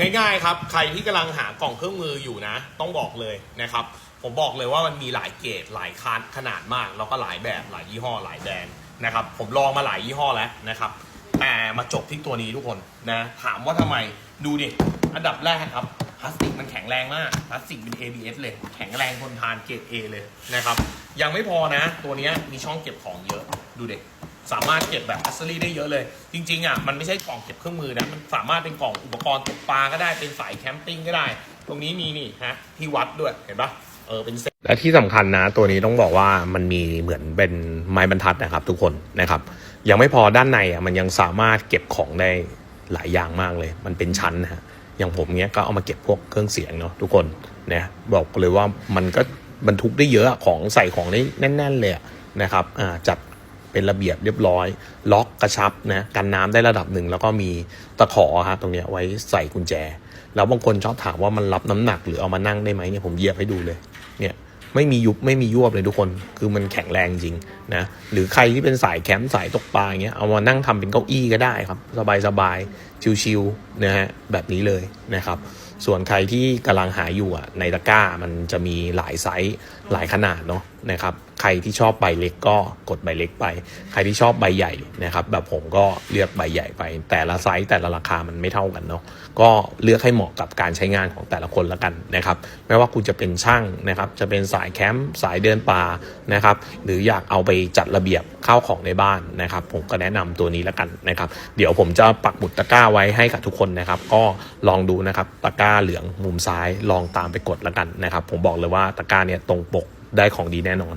ง่ายๆครับ ใครที่กำลังหากล่องเครื่องมืออยู่นะ ต้องบอกเลยนะครับ ผมบอกเลยว่ามันมีหลายเกรดหลายคันขนาดมาก แล้วก็หลายแบบหลายยี่ห้อหลายแบรนด์นะครับ ผมลองมาหลายยี่ห้อแล้วนะครับ แต่มาจบที่ตัวนี้ทุกคนนะ ถามว่าทำไมดูดิอันดับแรกครับพลาสติกมันแข็งแรงมากพลาสติกเป็น ABS เลย แข็งแรงทนทานเกรด A เลยนะครับ ยังไม่พอนะ ตัวนี้มีช่องเก็บของเยอะ ดูเด็ก สามารถเก็บแบบอัสเซอรี่ได้เยอะเลย จริงๆอะมันไม่ใช่กล่องเก็บเครื่องมือนะ มันสามารถเป็นกล่องอุปกรณ์ตกปลาก็ได้เป็นสายแคมปิ้งก็ได้ ตรงนี้มีนี่ฮะที่วัดด้วยเห็นปะเออเป็นเซตและที่สำคัญนะ ตัวนี้ต้องบอกว่ามันมีเหมือนเป็นไม้บรรทัดนะครับ ทุกคนนะครับ ยังไม่พอด้านในอะมันยังสามารถเก็บของได้หลายอย่างมากเลย มันเป็นชั้นนะฮะอย่างผมเนี้ยก็เอามาเก็บพวกเครื่องเสียงเนาะทุกคนนะบอกเลยว่ามันก็บรรทุกได้เยอะของใส่ของได้แน่น ๆ เลยนะครับอ่าจัด เป็นระเบียบเรียบร้อย ล็อกกระชับนะกันน้ำได้ระดับหนึ่งแล้วก็มีตะขอฮะตรงเนี้ยไว้ใส่กุญแจ แล้วบางคนชอบถามว่ามันรับน้ำหนักหรือเอามานั่งได้ไหมเนี่ยผมเหยียบให้ดูเลยเนี่ยไม่มียุบไม่มียวบเลยทุกคน คือมันแข็งแรงจริงนะหรือใครที่เป็นสายแคมป์สายตกปลาอย่างเงี้ยเอามานั่งทำเป็นเก้าอี้ก็ได้ครับ สบายสบายชิวๆนะฮะแบบนี้เลยนะครับ ส่วนใครที่กำลังหาอยู่อะในตะกร้ามันจะมีหลายไซส์หลายขนาดเนาะนะครับ ใครที่ชอบใบเล็กก็กดใบเล็กไป ใครที่ชอบใบใหญ่นะครับ แบบผมก็เลือกใบใหญ่ไป แต่ละไซส์แต่ละราคามันไม่เท่ากันเนาะก็เลือกให้เหมาะกับการใช้งานของแต่ละคนละกันนะครับ ไม่ว่าคุณจะเป็นช่างนะครับ จะเป็นสายแคมป์สายเดินป่านะครับ หรืออยากเอาไปจัดระเบียบข้าวของในบ้านนะครับ ผมก็แนะนำตัวนี้ละกันนะครับ เดี๋ยวผมจะปักหมุดตะกร้าไว้ให้กับทุกคนนะครับ ก็ลองดูนะครับตะกร้าเหลืองมุมซ้ายลองตามไปกดแล้วกันนะครับ ผมบอกเลยว่าตะกร้าเนี่ยตรงปกได้ของดีแน่นอน